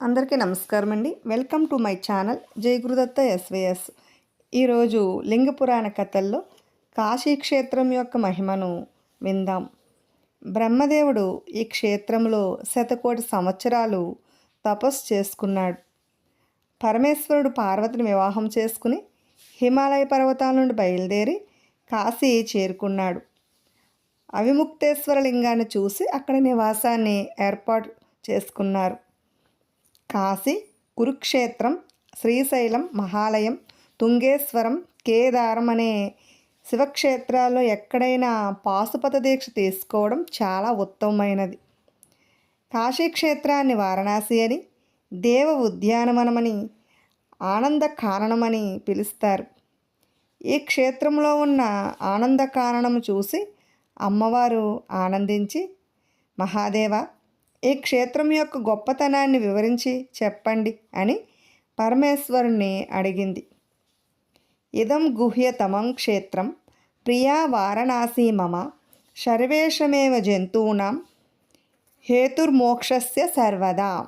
అందరికీ నమస్కారం అండి. Welcome to my channel Jayagurudatta SYS. ఈరోజు లింగ పురాణ కథల్లో కాశీ క్షేత్రం యొక్క మహిమను విందాం. బ్రహ్మదేవుడు ఈ క్షేత్రంలో శతకోటి సంవత్సరాలు తపస్సు చేసుకున్నాడు. పరమేశ్వరుడు పార్వతిని వివాహం చేసుకుని హిమాలయ పర్వతాల నుండి బయలుదేరి కాశీ చేరుకున్నాడు. అవిముక్తేశ్వర లింగాన్ని చూసి అక్కడ నివాసాన్ని ఏర్పాటు చేసుకున్నారు. కాశీ కురుక్షేత్రం శ్రీశైలం మహాలయం తుంగేశ్వరం కేదారం అనే శివక్షేత్రాల్లో ఎక్కడైనా పాశుపత దీక్ష తీసుకోవడం చాలా ఉత్తమమైనది. కాశీక్షేత్రాన్ని వారణాసి అని దేవ ఉద్యానవనమని ఆనంద కారణమని పిలుస్తారు. ఈ క్షేత్రంలో ఉన్న ఆనంద కారణము చూసి అమ్మవారు ఆనందించి మహాదేవ ఈ క్షేత్రం యొక్క గొప్పతనాన్ని వివరించి చెప్పండి అని పరమేశ్వరుణ్ణి అడిగింది. ఇదం గుహ్యతమం క్షేత్రం ప్రియా వారణాసి మమ సర్వేషమేవ జంతూనాం హేతుర్మోక్షస్య సర్వదా.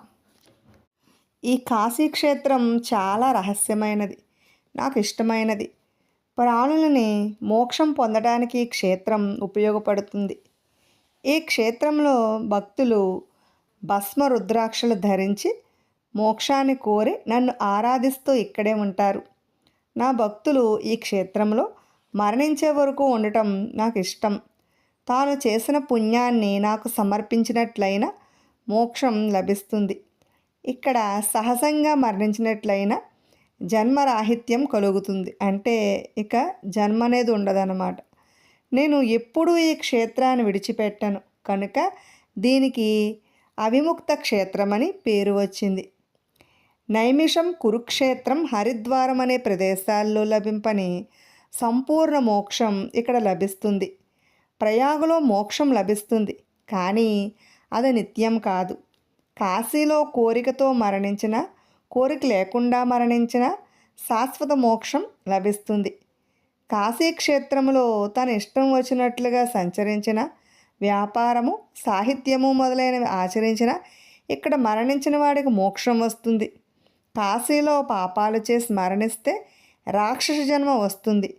ఈ కాశీ క్షేత్రం చాలా రహస్యమైనది నాకు ఇష్టమైనది. ప్రాణులని మోక్షం పొందడానికి ఈ క్షేత్రం ఉపయోగపడుతుంది. ఈ క్షేత్రంలో భక్తులు భస్మ రుద్రాక్షలు ధరించి మోక్షాన్ని కోరి నన్ను ఆరాధిస్తూ ఇక్కడే ఉంటారు. నా భక్తులు ఈ క్షేత్రంలో మరణించే వరకు ఉండటం నాకు ఇష్టం తాను చేసిన పుణ్యాన్ని నాకు సమర్పించినట్లయిన మోక్షం లభిస్తుంది. ఇక్కడ సహజంగా మరణించినట్లయిన జన్మరాహిత్యం కలుగుతుంది. అంటే ఇక జన్మ అనేది ఉండదన్నమాట. నేను ఎప్పుడూ ఈ క్షేత్రాన్ని విడిచిపెట్టను. కనుక దీనికి అవిముక్త క్షేత్రమని పేరు వచ్చింది. నైమిషం కురుక్షేత్రం హరిద్వారం అనే ప్రదేశాల్లో లభింపని సంపూర్ణ మోక్షం ఇక్కడ లభిస్తుంది. ప్రయాగలో మోక్షం లభిస్తుంది. కానీ అది నిత్యం కాదు. కాశీలో కోరికతో మరణించిన కోరిక లేకుండా మరణించిన శాశ్వత మోక్షం లభిస్తుంది. కాశీ క్షేత్రంలో తన ఇష్టం వచ్చినట్లుగా సంచరించిన వ్యాపారము సాహిత్యము మొదలైనవి ఆచరించిన ఇక్కడ మరణించిన వాడికి మోక్షం వస్తుంది. కాశీలో పాపాలు చేసి మరణిస్తే రాక్షస జన్మ వస్తుంది.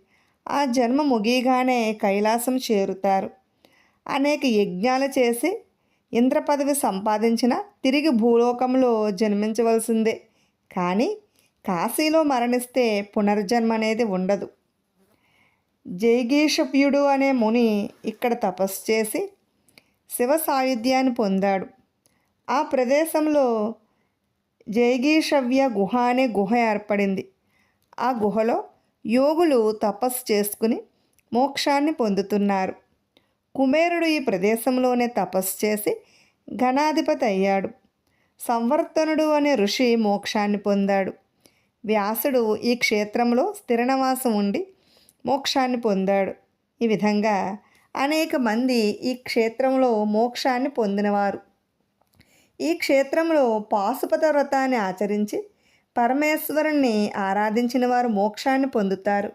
ఆ జన్మ ముగియగానే కైలాసం చేరుతారు. అనేక యజ్ఞాలు చేసి ఇంద్ర పదవి సంపాదించిన తిరిగి భూలోకంలో జన్మించవలసిందే. కానీ కాశీలో మరణిస్తే పునర్జన్మ అనేది ఉండదు. జైగీషప్యుడు అనే ముని ఇక్కడ తపస్సు చేసి శివ సాయుధ్యాన్ని పొందాడు. ఆ ప్రదేశంలో జైగీషవ్య గుహ అనే గుహ ఏర్పడింది. ఆ గుహలో యోగులు తపస్సు చేసుకుని మోక్షాన్ని పొందుతున్నారు. కుబేరుడు ఈ ప్రదేశంలోనే తపస్సు చేసి ఘనాధిపతి అయ్యాడు. సంవర్తనుడు అనే ఋషి మోక్షాన్ని పొందాడు. వ్యాసుడు ఈ క్షేత్రంలో స్థిరనివాసం ఉండి మోక్షాన్ని పొందాడు. ఈ విధంగా అనేక మంది ఈ క్షేత్రంలో మోక్షాన్ని పొందినవారు. ఈ క్షేత్రంలో పాశుపత వ్రతాన్ని ఆచరించి పరమేశ్వరుణ్ణి ఆరాధించిన వారు మోక్షాన్ని పొందుతారు.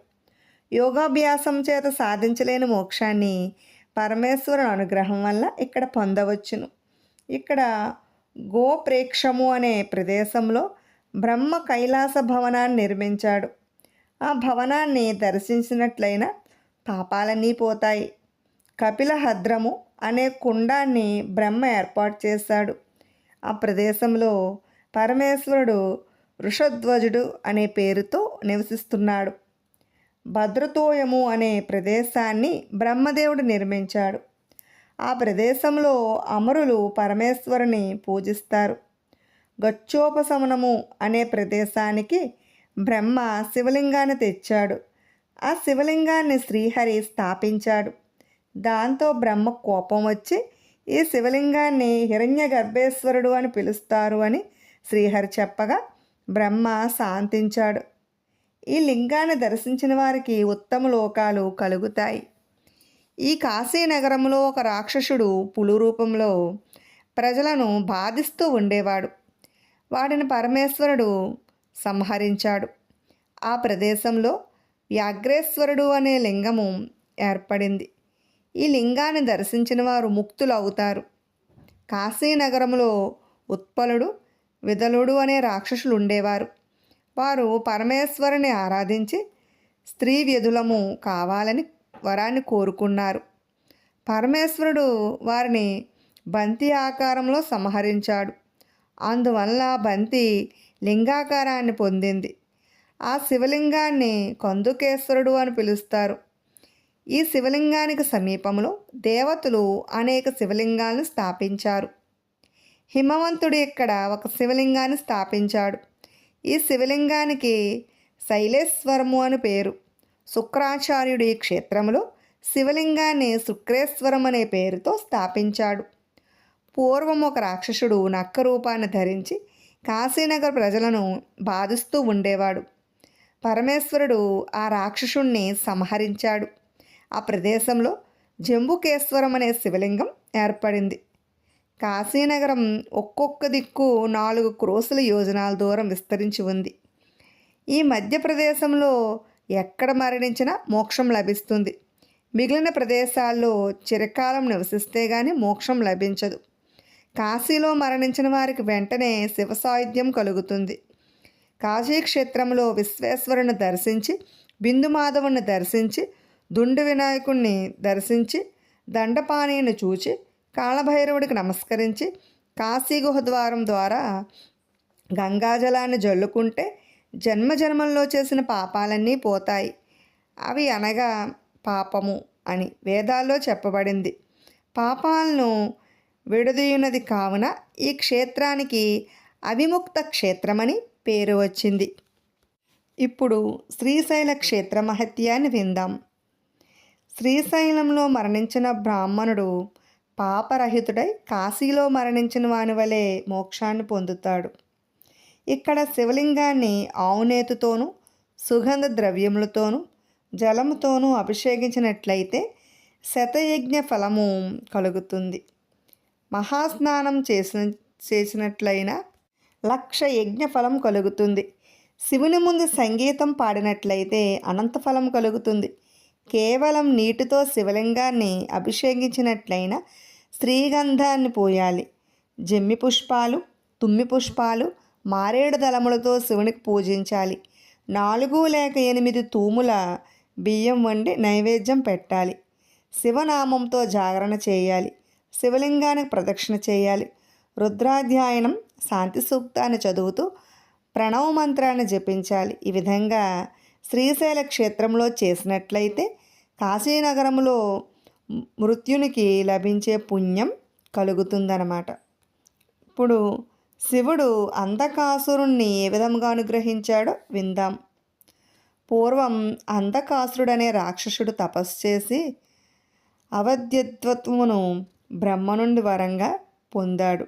యోగాభ్యాసం చేత సాధించలేని మోక్షాన్ని పరమేశ్వరుని అనుగ్రహం వల్ల ఇక్కడ పొందవచ్చును. ఇక్కడ గోప్రేక్షము అనే ప్రదేశంలో బ్రహ్మ కైలాస భవనాన్ని నిర్మించాడు. ఆ భవనాన్ని దర్శించినట్లయినా పాపాలన్నీ పోతాయి. కపిలహద్రము అనే కుండాన్ని బ్రహ్మ ఏర్పాటు చేశాడు. ఆ ప్రదేశంలో పరమేశ్వరుడు వృషధ్వజుడు అనే పేరుతో నివసిస్తున్నాడు. భద్రతోయము అనే ప్రదేశాన్ని బ్రహ్మదేవుడు నిర్మించాడు. ఆ ప్రదేశంలో అమరులు పరమేశ్వరుని పూజిస్తారు. గచ్చోపశమనము అనే ప్రదేశానికి బ్రహ్మ శివలింగాన్ని తెచ్చాడు. ఆ శివలింగాన్ని శ్రీహరి స్థాపించాడు. దాంతో బ్రహ్మ కోపం వచ్చి ఈ శివలింగాన్ని హిరణ్య గర్భేశ్వరుడు అని పిలుస్తారు అని శ్రీహరి చెప్పగా బ్రహ్మ శాంతించాడు. ఈ లింగాన్ని దర్శించిన వారికి ఉత్తమ లోకాలు కలుగుతాయి. ఈ కాశీ నగరంలో ఒక రాక్షసుడు పులు రూపంలో ప్రజలను బాధిస్తూ ఉండేవాడు. వాడిని పరమేశ్వరుడు సంహరించాడు. ఆ ప్రదేశంలో వ్యాఘ్రేశ్వరుడు అనే లింగము ఏర్పడింది. ఈ లింగాన్ని దర్శించిన వారు ముక్తులు అవుతారు కాశీనగరంలో ఉత్పలుడు విదలుడు అనే రాక్షసులు ఉండేవారు వారు పరమేశ్వరుని ఆరాధించి స్త్రీ వ్యధులము కావాలని వరాన్ని కోరుకున్నారు. పరమేశ్వరుడు వారిని బంతి ఆకారంలో సంహరించాడు. అందువల్ల బంతి లింగాకారాన్ని పొందింది. ఆ శివలింగాన్ని కందుకేశ్వరుడు అని పిలుస్తారు. ఈ శివలింగానికి సమీపంలో దేవతలు అనేక శివలింగాలను స్థాపించారు. హిమవంతుడు ఇక్కడ ఒక శివలింగాన్ని స్థాపించాడు. ఈ శివలింగానికి శైలేశ్వరము అని పేరు. శుక్రాచార్యుడు ఈ క్షేత్రంలో శివలింగాన్ని శుక్రేశ్వరం అనే పేరుతో స్థాపించాడు. పూర్వం ఒక రాక్షసుడు నక్క రూపాన్ని ధరించి కాశీనగర్ ప్రజలను బాధిస్తూ ఉండేవాడు. పరమేశ్వరుడు ఆ రాక్షసుణ్ణి సంహరించాడు. ఆ ప్రదేశంలో జంబుకేశ్వరం అనే శివలింగం ఏర్పడింది. కాశీనగరం ఒక్కొక్క దిక్కు నాలుగు క్రోసుల యోజనాల దూరం విస్తరించి ఉంది. ఈ మధ్యప్రదేశంలో ఎక్కడ మరణించినా మోక్షం లభిస్తుంది. మిగిలిన ప్రదేశాల్లో చిరకాలం నివసిస్తే గాని మోక్షం లభించదు. కాశీలో మరణించిన వారికి వెంటనే శివసాయుధ్యం కలుగుతుంది. కాశీ క్షేత్రంలో విశ్వేశ్వరుని దర్శించి బిందుమాధవుని దర్శించి దుండు వినాయకుణ్ణి దర్శించి దండపాణిని చూచి కాళభైరవుడికి నమస్కరించి కాశీ గుహద్వారం ద్వారా గంగాజలాన్ని జల్లుకుంటే జన్మజన్మల్లో చేసిన పాపాలన్నీ పోతాయి. అవి అనగా పాపము అని వేదాల్లో చెప్పబడింది. పాపాలను విడదీయున్నది కావున ఈ క్షేత్రానికి అవిముక్త క్షేత్రమని పేరు వచ్చింది. ఇప్పుడు శ్రీశైల క్షేత్ర మహత్యాన్ని విందాం. శ్రీశైలంలో మరణించిన బ్రాహ్మణుడు పాపరహితుడై కాశీలో మరణించిన వాని వలె మోక్షాన్ని పొందుతాడు. ఇక్కడ శివలింగాన్ని ఆవునేతుతోనూ సుగంధ ద్రవ్యములతోనూ జలముతోనూ అభిషేకించినట్లయితే శతయజ్ఞ ఫలము కలుగుతుంది. మహాస్నానం చేసిన చేసినట్లయినా లక్ష యజ్ఞ ఫలం కలుగుతుంది. శివుని ముందు సంగీతం పాడినట్లయితే అనంత ఫలం కలుగుతుంది. కేవలం నీటితో శివలింగాన్ని అభిషేకించినట్లయినా శ్రీగంధాన్ని పోయాలి. జమ్మి పుష్పాలు తుమ్మి పుష్పాలు మారేడు దళములతో శివునికి పూజించాలి. నాలుగు లేక ఎనిమిది తూముల బియ్యం వండి నైవేద్యం పెట్టాలి. శివనామంతో జాగరణ చేయాలి. శివలింగానికి ప్రదక్షిణ చేయాలి. రుద్రాధ్యాయనం శాంతి సూక్తాన్ని చదువుతూ ప్రణవ మంత్రాన్ని జపించాలి. ఈ విధంగా శ్రీశైల క్షేత్రంలో చేసినట్లయితే కాశీనగరంలో మృత్యునికి లభించే పుణ్యం కలుగుతుందన్నమాట. ఇప్పుడు శివుడు అంధకాసురుణ్ణి ఏ విధంగా అనుగ్రహించాడో విందాం. పూర్వం అంధకాసురుడనే రాక్షసుడు తపస్సు చేసి అవధ్యత్వమును బ్రహ్మ నుండి వరంగా పొందాడు.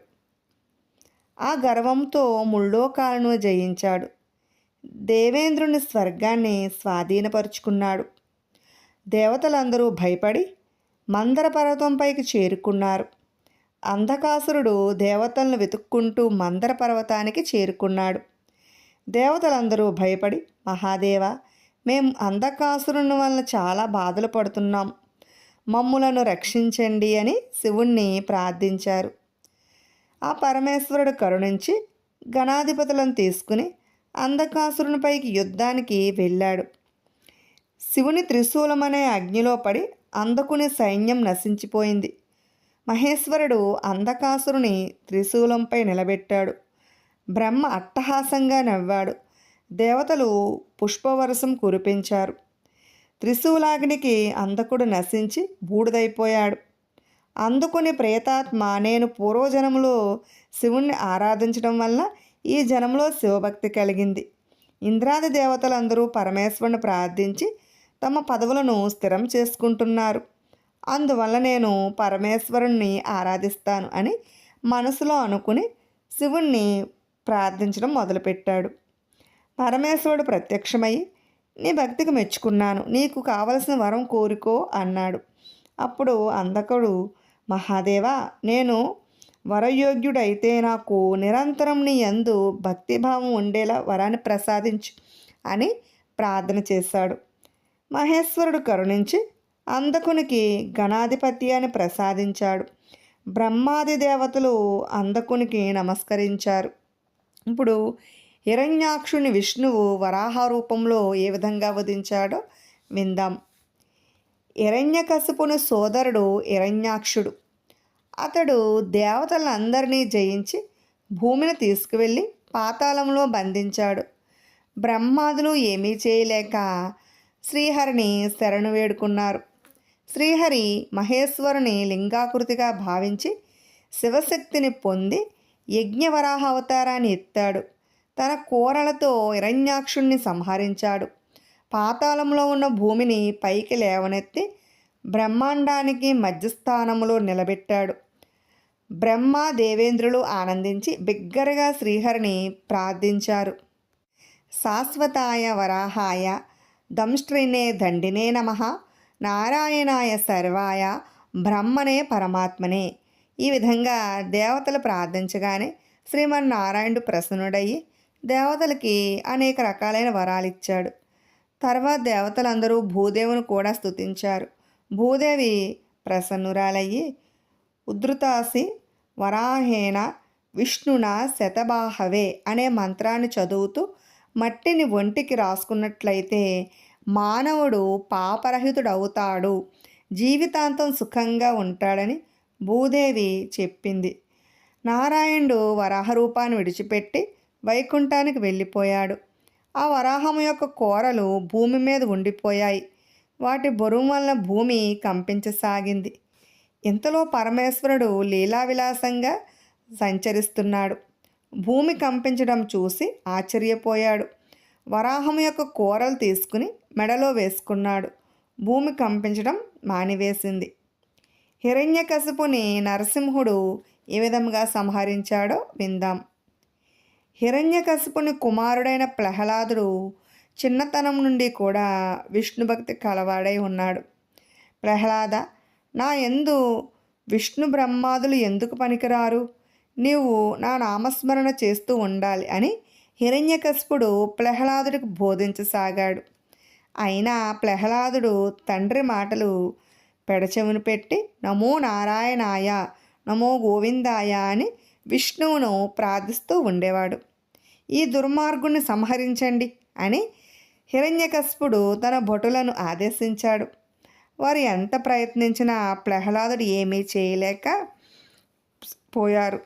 ఆ గర్వంతో ముల్లోకాలను జయించాడు. దేవేంద్రుని స్వర్గాన్ని స్వాధీనపరుచుకున్నాడు. దేవతలందరూ భయపడి మందర పర్వతంపైకి చేరుకున్నారు. అంధకాసురుడు దేవతలను వెతుక్కుంటూ మందర పర్వతానికి చేరుకున్నాడు. దేవతలందరూ భయపడి మహాదేవ మేము అంధకాసురుని వలన చాలా బాధలు పడుతున్నాం. మమ్ములను రక్షించండి అని శివుణ్ణి ప్రార్థించారు. ఆ పరమేశ్వరుడు కరుణించి గణాధిపతులను తీసుకుని అంధకాసురునిపైకి యుద్ధానికి వెళ్ళాడు. శివుని త్రిశూలమనే అగ్నిలో పడి అందకుని సైన్యం నశించిపోయింది. మహేశ్వరుడు అంధకాసురుని త్రిశూలంపై నిలబెట్టాడు. బ్రహ్మ అట్టహాసంగా నవ్వాడు. దేవతలు పుష్పవరసం కురిపించారు. త్రిశూలాగ్నికి అందకుడు నశించి బూడిదైపోయాడు. అందుకుని ప్రేతాత్మ నేను పూర్వజనంలో శివుణ్ణి ఆరాధించడం వల్ల ఈ జనంలో శివభక్తి కలిగింది. ఇంద్రాది దేవతలందరూ పరమేశ్వరుని ప్రార్థించి తమ పదవులను స్థిరం చేసుకుంటున్నారు. అందువల్ల నేను పరమేశ్వరుణ్ణి ఆరాధిస్తాను అని మనసులో అనుకుని శివుణ్ణి ప్రార్థించడం మొదలుపెట్టాడు. పరమేశ్వరుడు ప్రత్యక్షమై నీ భక్తికి మెచ్చుకున్నాను. నీకు కావలసిన వరం కోరుకో అన్నాడు. అప్పుడు అందకుడు మహాదేవా నేను వరయోగ్యుడైతే నాకు నిరంతరం నీ యందు భక్తిభావం ఉండేలా వరాన్ని ప్రసాదించు అని ప్రార్థన చేశాడు. మహేశ్వరుడు కరుణించి అందకునికి గణాధిపత్యాన్ని ప్రసాదించాడు. బ్రహ్మాది దేవతలు అందకునికి నమస్కరించారు. ఇప్పుడు హిరణ్యాక్షుని విష్ణువు వరాహ రూపంలో ఏ విధంగా వధించాడో విందాం. హిరణ్యకశిపుని సోదరుడు హిరణ్యాక్షుడు. అతడు దేవతలందరినీ జయించి భూమిని తీసుకువెళ్ళి పాతాళంలో బంధించాడు. బ్రహ్మాదులు ఏమీ చేయలేక శ్రీహరిని శరణు వేడుకున్నారు. శ్రీహరి మహేశ్వరుని లింగాకృతిగా భావించి శివశక్తిని పొంది యజ్ఞవరాహ అవతారాన్ని ఎత్తాడు. తన కూరలతో హిరణ్యాక్షుణ్ణి సంహరించాడు. పాతాళంలో ఉన్న భూమిని పైకి లేవనెత్తి బ్రహ్మాండానికి మధ్యస్థానంలో నిలబెట్టాడు. బ్రహ్మ దేవేంద్రులు ఆనందించి బిగ్గరగా శ్రీహరిని ప్రార్థించారు. శాశ్వతాయ వరాహాయ దంష్ట్రినే దండినే నమ నారాయణాయ సర్వాయ బ్రహ్మనే పరమాత్మనే. ఈ విధంగా దేవతలు ప్రార్థించగానే శ్రీమన్నారాయణుడు ప్రసన్నుడయ్యి దేవతలకి అనేక రకాలైన వరాలు ఇచ్చాడు. తర్వాత దేవతలందరూ భూదేవుని కూడా స్తుతించారు. భూదేవి ప్రసన్నురాలయ్యి ఉధృతాసి వరాహేణ విష్ణున శతబాహవే అనే మంత్రాన్ని చదువుతూ మట్టిని ఒంటికి రాసుకున్నట్లయితే మానవుడు పాపరహితుడవుతాడు. జీవితాంతం సుఖంగా ఉంటాడని భూదేవి చెప్పింది. నారాయణుడు వరాహ రూపాన్ని విడిచిపెట్టి వైకుంఠానికి వెళ్ళిపోయాడు. ఆ వరాహం యొక్క కూరలు భూమి మీద ఉండిపోయాయి. వాటి బరువు వలన భూమి కంపించసాగింది. ఇంతలో పరమేశ్వరుడు లీలావిలాసంగా సంచరిస్తున్నాడు. భూమి కంపించడం చూసి ఆశ్చర్యపోయాడు. వరాహం యొక్క కూరలు తీసుకుని మెడలో వేసుకున్నాడు. భూమి కంపించడం మానివేసింది. హిరణ్యకశిపుని నరసింహుడు ఏ విధంగా సంహరించాడో విందాం. హిరణ్యకశిపుని కుమారుడైన ప్రహ్లాదుడు చిన్నతనం నుండి కూడా విష్ణు భక్తి కలవాడై ఉన్నాడు. ప్రహ్లాద నా ఎందు విష్ణు బ్రహ్మాదులు ఎందుకు పనికిరారు? నీవు నా నామస్మరణ చేస్తూ ఉండాలి అని హిరణ్యకశిపుడు ప్రహ్లాదుడికి బోధించసాగాడు. అయినా ప్రహ్లాదుడు తండ్రి మాటలు పెడచెవిని పెట్టి నమో నారాయణాయ నమో గోవిందాయ అని విష్ణువును ప్రార్థిస్తూ ఉండేవాడు. ఈ దుర్మార్గుని సంహరించండి అని హిరణ్యకస్పుడు తన భటులను ఆదేశించాడు. వారు ఎంత ప్రయత్నించినా ప్రహ్లాదుడు ఏమీ చేయలేక పోయారు.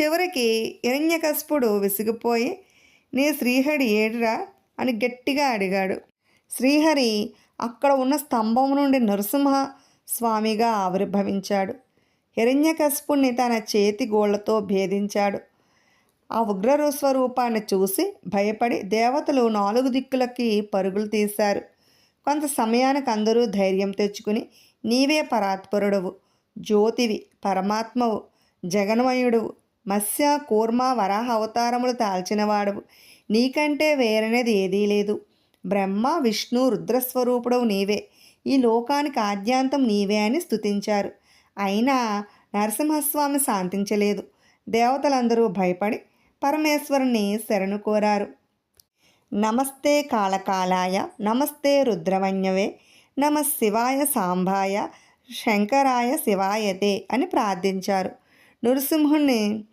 చివరికి హిరణ్యకస్పుడు విసిగిపోయి నీ శ్రీహరి ఏడురా? అని గట్టిగా అడిగాడు. శ్రీహరి అక్కడ ఉన్న స్తంభం నుండి నరసింహ స్వామిగా ఆవిర్భవించాడు. హిరణ్యకశిపుణ్ణి తన చేతి గోళ్ళతో భేదించాడు. ఆ ఉగ్ర స్వరూపాన్ని చూసి భయపడి దేవతలు నాలుగు దిక్కులకి పరుగులు తీశారు. కొంత సమయానికి అందరూ ధైర్యం తెచ్చుకుని నీవే పరాత్పరుడవు జ్యోతివి పరమాత్మవు జగన్మయుడువు మత్స్య కూర్మ వరాహ అవతారములు తాల్చినవాడవు. నీకంటే వేరనేది ఏదీ లేదు. బ్రహ్మ విష్ణు రుద్రస్వరూపుడవు నీవే. ఈ లోకానికి ఆద్యాంతం నీవే అని స్తుతించారు. అయినా నరసింహస్వామి శాంతించలేదు. దేవతలందరూ భయపడి పరమేశ్వరుని శరణు కోరారు. నమస్తే కాళకాలాయ నమస్తే రుద్రవన్యవే నమ శివాయ సాంబాయ శంకరాయ శివాయతే అని ప్రార్థించారు. నృసింహుణ్ణి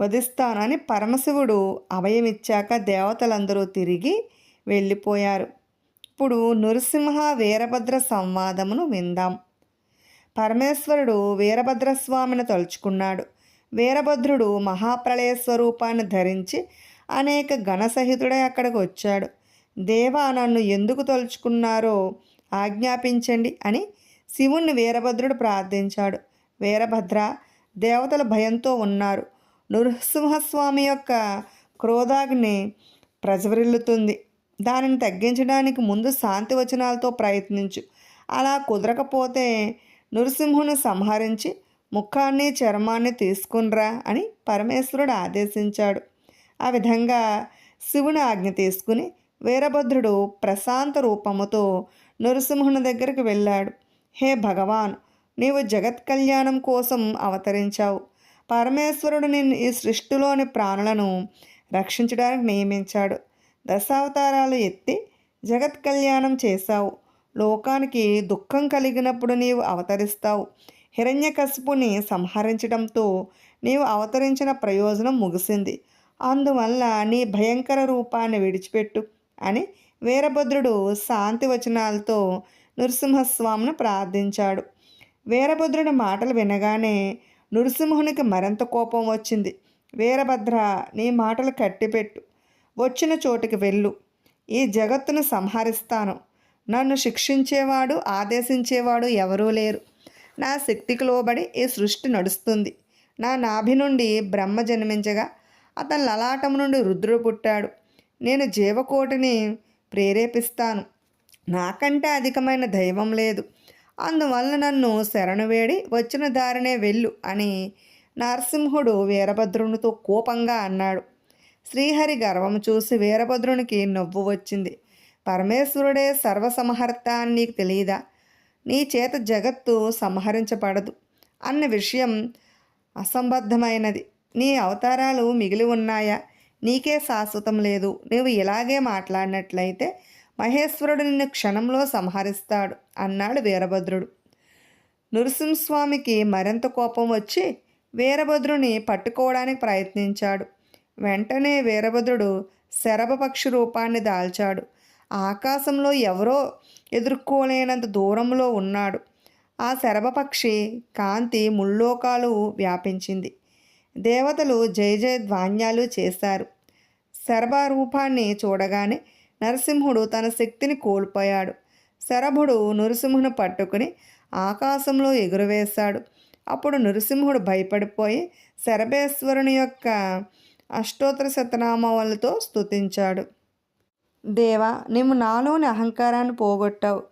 వధిస్తానని పరమశివుడు అభయమిచ్చాక దేవతలందరూ తిరిగి వెళ్ళిపోయారు. ఇప్పుడు నృసింహ వీరభద్ర సంవాదమును విందాం. పరమేశ్వరుడు వీరభద్రస్వామిని తలుచుకున్నాడు. వీరభద్రుడు మహాప్రళయ స్వరూపాన్ని ధరించి అనేక ఘనసహితుడై అక్కడికి వచ్చాడు. దేవా నన్ను ఎందుకు తలుచుకున్నారో ఆజ్ఞాపించండి అని శివుణ్ణి వీరభద్రుడు ప్రార్థించాడు. వీరభద్ర దేవతల భయంతో ఉన్నారు. నృసింహస్వామి యొక్క క్రోధాగ్ని ప్రజ్వరిల్లుతుంది. దానిని తగ్గించడానికి ముందు శాంతి వచనాలతో ప్రయత్నించు. అలా కుదరకపోతే నృసింహుని సంహరించి ముఖాన్ని చర్మాన్ని తీసుకునిరా అని పరమేశ్వరుడు ఆదేశించాడు. ఆ విధంగా శివుని ఆజ్ఞ తీసుకుని వీరభద్రుడు ప్రశాంత రూపముతో నృసింహుని దగ్గరికి వెళ్ళాడు. హే భగవాన్ నీవు జగత్ కళ్యాణం కోసం అవతరించావు. పరమేశ్వరుడు నిన్ను ఈ సృష్టిలోని ప్రాణులను రక్షించడానికి నియమించాడు. దశావతారాలు ఎత్తి జగత్ కళ్యాణం చేశావు. లోకానికి దుఃఖం కలిగినప్పుడు నీవు అవతరిస్తావు. హిరణ్యకశిపుని సంహరించడంతో నీవు అవతరించిన ప్రయోజనం ముగిసింది. అందువల్ల నీ భయంకర రూపాన్ని విడిచిపెట్టు అని వీరభద్రుడు శాంతి వచనాలతో నృసింహస్వామిని ప్రార్థించాడు. వీరభద్రుడి మాటలు వినగానే నృసింహునికి మరింత కోపం వచ్చింది. వీరభద్ర నీ మాటలు కట్టిపెట్టు. వచ్చిన చోటుకి వెళ్ళు. ఈ జగత్తును సంహరిస్తాను. నన్ను శిక్షించేవాడు ఆదేశించేవాడు ఎవరూ లేరు. నా శక్తికి లోబడి ఈ సృష్టి నడుస్తుంది. నా నాభి నుండి బ్రహ్మ జన్మించగా అతని లలాటం నుండి రుద్రుడు పుట్టాడు. నేను జీవకోటిని ప్రేరేపిస్తాను. నాకంటే అధికమైన దైవం లేదు. అందువల్ల నన్ను శరణు వేడి వచ్చిన దారినే వెళ్ళు అని నరసింహుడు వీరభద్రునితో కోపంగా అన్నాడు. శ్రీహరి గర్వం చూసి వీరభద్రునికి నవ్వు వచ్చింది. పరమేశ్వరుడే సర్వసంహర్త అని నీకు తెలియదా? నీ చేత జగత్తు సంహరించబడదు. అన్న విషయం అసంబద్ధమైనది. నీ అవతారాలు మిగిలి ఉన్నాయా? నీకే శాశ్వతం లేదు. నువ్వు ఇలాగే మాట్లాడినట్లయితే మహేశ్వరుడు నిన్ను క్షణంలో సంహరిస్తాడు అన్నాడు వీరభద్రుడు. నృసింహస్వామికి మరింత కోపం వచ్చి వీరభద్రుని పట్టుకోవడానికి ప్రయత్నించాడు. వెంటనే వీరభద్రుడు శరభపక్షి రూపాన్ని దాల్చాడు. ఆకాశంలో ఎవరో ఎదుర్కోలేనంత దూరంలో ఉన్నాడు. ఆ శరభపక్షి కాంతి ముల్లోకాలు వ్యాపించింది. దేవతలు జయ జయ ధ్వాన్యాలు చేశారు. శరభ రూపాన్ని చూడగానే నరసింహుడు తన శక్తిని కోల్పోయాడు. శరభుడు నరసింహుని పట్టుకుని ఆకాశంలో ఎగురవేశాడు. అప్పుడు నరసింహుడు భయపడిపోయి శరభేశ్వరుని యొక్క అష్టోత్తర శతనామాలతో స్తుతించాడు. దేవా నీవు నాలోని అహంకారాన్ని పోగొట్టావు.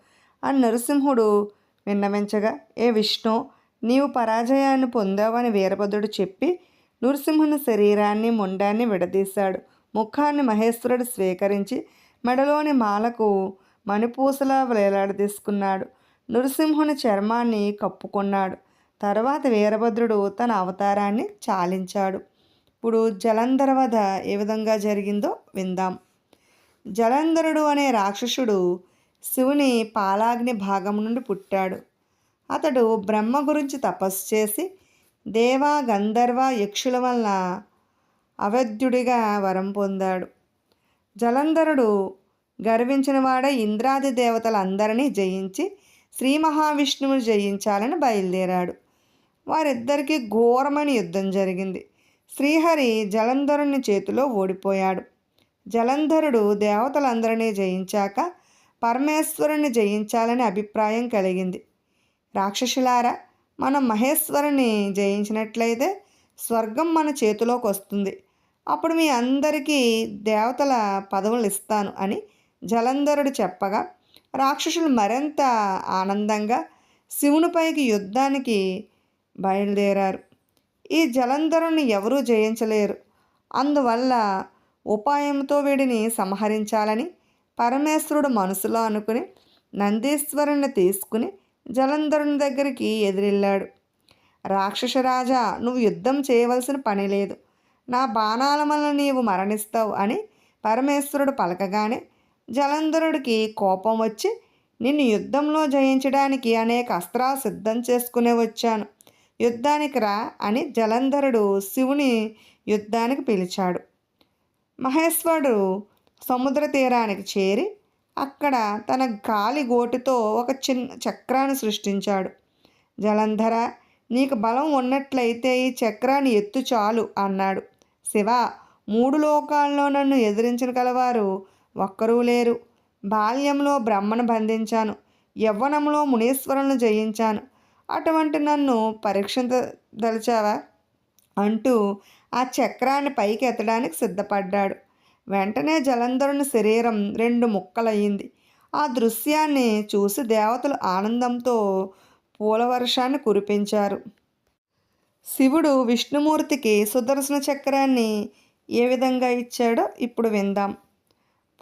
అని నరసింహుడు విన్నవించగా ఏ విష్ణు నీవు పరాజయాన్ని పొందావని వీరభద్రుడు చెప్పి నృసింహుని శరీరాన్ని ముండాన్ని విడదీశాడు. ముఖాన్ని మహేశ్వరుడు స్వీకరించి మెడలోని మాలకు మణిపూసలా వేలాడదీసుకున్నాడు. నృసింహుని చర్మాన్ని కప్పుకున్నాడు. తర్వాత వీరభద్రుడు తన అవతారాన్ని చాలించాడు. ఇప్పుడు జలంధర వధ ఏ విధంగా జరిగిందో విందాం. జలంధరుడు అనే రాక్షసుడు శివుని పాలాగ్ని భాగం నుండి పుట్టాడు. అతడు బ్రహ్మ గురించి తపస్సు చేసి దేవ గంధర్వ యక్షుల వల్ల అవధ్యుడిగా వరం పొందాడు. జలంధరుడు గర్వించిన వాడే ఇంద్రాది దేవతలందరినీ జయించి శ్రీ మహావిష్ణువుని జయించాలని బయలుదేరాడు. వారిద్దరికీ ఘోరమైన యుద్ధం జరిగింది. శ్రీహరి జలంధరుని చేతిలో ఓడిపోయాడు. జలంధరుడు దేవతలందరినీ జయించాక పరమేశ్వరుని జయించాలని అభిప్రాయం కలిగింది. రాక్షసులారా మనం మహేశ్వరుని జయించినట్లయితే స్వర్గం మన చేతిలోకి వస్తుంది. అప్పుడు మీ అందరికీ దేవతల పదవులు ఇస్తాను అని జలంధరుడు చెప్పగా రాక్షసులు మరింత ఆనందంగా శివునిపైకి యుద్ధానికి బయలుదేరారు. ఈ జలంధరుని ఎవరూ జయించలేరు. అందువల్ల ఉపాయంతో వీడిని సంహరించాలని పరమేశ్వరుడు మనసులో అనుకుని నందీశ్వరుని తీసుకుని జలంధరుని దగ్గరికి ఎదురెళ్ళాడు. రాక్షసరాజా నువ్వు యుద్ధం చేయవలసిన పని లేదు. నా బాణాల వల్ల నీవు మరణిస్తావు అని పరమేశ్వరుడు పలకగానే జలంధరుడికి కోపం వచ్చి నిన్ను యుద్ధంలో జయించడానికి అనేక అస్త్రాలు సిద్ధం చేసుకునే వచ్చాను. యుద్ధానికి రా అని జలంధరుడు శివుని యుద్ధానికి పిలిచాడు. మహేశ్వరుడు సముద్ర తీరానికి చేరి అక్కడ తన గాలి గోటితో ఒక చిన్న చక్రాన్ని సృష్టించాడు. జలంధర నీకు బలం ఉన్నట్లయితే ఈ చక్రాన్ని ఎత్తు చాలు అన్నాడు. శివ మూడు లోకాల్లో నన్ను ఎదిరించిన గలవారు ఒక్కరూ లేరు. బాల్యంలో బ్రహ్మను బంధించాను. యవ్వనంలో మునీశ్వరులను జయించాను. అటువంటి నన్ను పరీక్షించదలిచావా? అంటూ ఆ చక్రాన్ని పైకి ఎత్తడానికి సిద్ధపడ్డాడు. వెంటనే జలంధరుని శరీరం రెండు ముక్కలయ్యింది. ఆ దృశ్యాన్ని చూసి దేవతలు ఆనందంతో పూల వర్షాన్ని కురిపించారు. శివుడు విష్ణుమూర్తికి సుదర్శన చక్రాన్ని ఏ విధంగా ఇచ్చాడో ఇప్పుడు విందాం.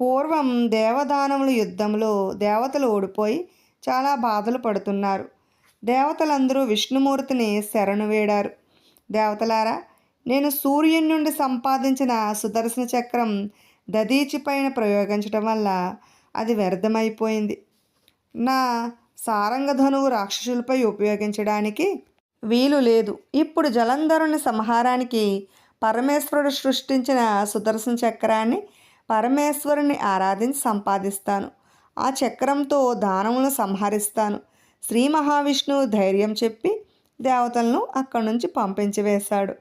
పూర్వం దేవదానముల యుద్ధంలో దేవతలు ఓడిపోయి చాలా బాధలు పడుతున్నారు. దేవతలందరూ విష్ణుమూర్తిని శరణు వేడారు. దేవతలారా నేను సూర్యుని నుండి సంపాదించిన సుదర్శన చక్రం దదీచి పైన ప్రయోగించడం వల్ల అది వ్యర్థమైపోయింది. నా సారంగధనువు రాక్షసులపై ఉపయోగించడానికి వీలు లేదు. ఇప్పుడు జలంధరుని సంహారానికి పరమేశ్వరుడు సృష్టించిన సుదర్శన చక్రాన్ని పరమేశ్వరుని ఆరాధించి సంపాదిస్తాను. ఆ చక్రంతో దానములను సంహరిస్తాను. శ్రీ మహావిష్ణువు ధైర్యం చెప్పి దేవతలను అక్కడి నుంచి పంపించి వేశాడు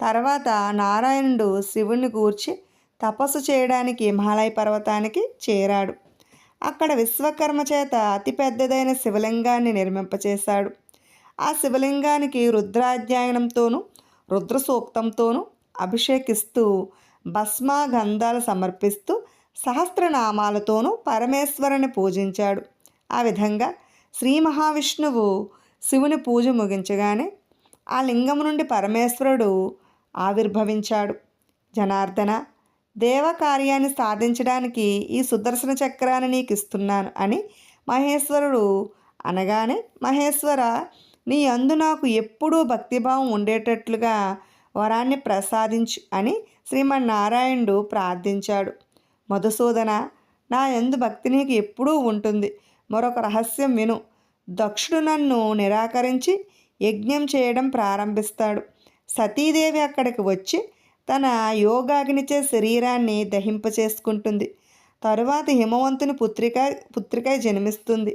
తర్వాత నారాయణుడు శివుణ్ణి గూర్చి తపస్సు చేయడానికి హిమాలయ పర్వతానికి చేరాడు. అక్కడ విశ్వకర్మ చేత అతి పెద్దదైన శివలింగాన్ని నిర్మింపచేశాడు. ఆ శివలింగానికి రుద్రాధ్యయనంతోనూ రుద్ర సూక్తంతోనూ అభిషేకిస్తూ భస్మాగంధాలు సమర్పిస్తూ సహస్రనామాలతోనూ పరమేశ్వరుని పూజించాడు. ఆ విధంగా శ్రీ మహావిష్ణువు శివుని పూజ ముగించగానే ఆ లింగం నుండి పరమేశ్వరుడు ఆవిర్భవించాడు. జనార్దన దేవకార్యాన్ని సాధించడానికి ఈ సుదర్శన చక్రాన్ని నీకు ఇస్తున్నాను అని మహేశ్వరుడు అనగానే మహేశ్వర నీ అందు నాకు ఎప్పుడూ భక్తిభావం ఉండేటట్లుగా వరాన్ని ప్రసాదించు అని శ్రీమన్నారాయణుడు ప్రార్థించాడు. మధుసూదన నా యందు భక్తి నీకు ఎప్పుడూ ఉంటుంది. మరొక రహస్యం విను. దక్షుడు నన్ను నిరాకరించి యజ్ఞం చేయడం ప్రారంభిస్తాడు. సతీదేవి అక్కడికి వచ్చి తన యోగాగ్నిచే శరీరాన్ని దహింపచేసుకుంటుంది తరువాత హిమవంతుని పుత్రిక పుత్రిక జన్మిస్తుంది.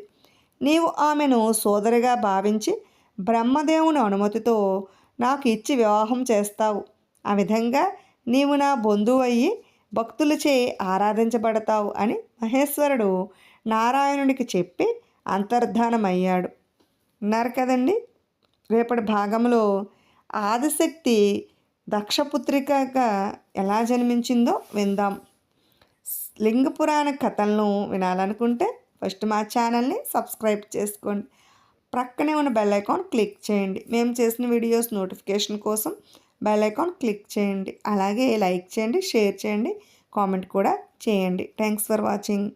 నీవు ఆమెను సోదరిగా భావించి బ్రహ్మదేవుని అనుమతితో నాకు ఇచ్చి వివాహం చేస్తావు. ఆ విధంగా నీవు నా బంధువు అయ్యి భక్తులచే ఆరాధించబడతావు అని మహేశ్వరుడు నారాయణుడికి చెప్పి అంతర్ధానమయ్యాడు. ఉన్నారు కదండి? రేపటి భాగంలో ఆదిశక్తి దక్షపుత్రికగా ఎలా జన్మించిందో విందాం. లింగ పురాణ కథలను వినాలనుకుంటే ఫస్ట్ మా ఛానల్ని సబ్స్క్రైబ్ చేసుకోండి. ప్రక్కనే ఉన్న బెల్ ఐకాన్ క్లిక్ చేయండి. మేము చేసిన వీడియోస్ నోటిఫికేషన్ కోసం బెల్ ఐకాన్ క్లిక్ చేయండి. అలాగే లైక్ చేయండి షేర్ చేయండి కామెంట్ కూడా చేయండి. Thanks for watching.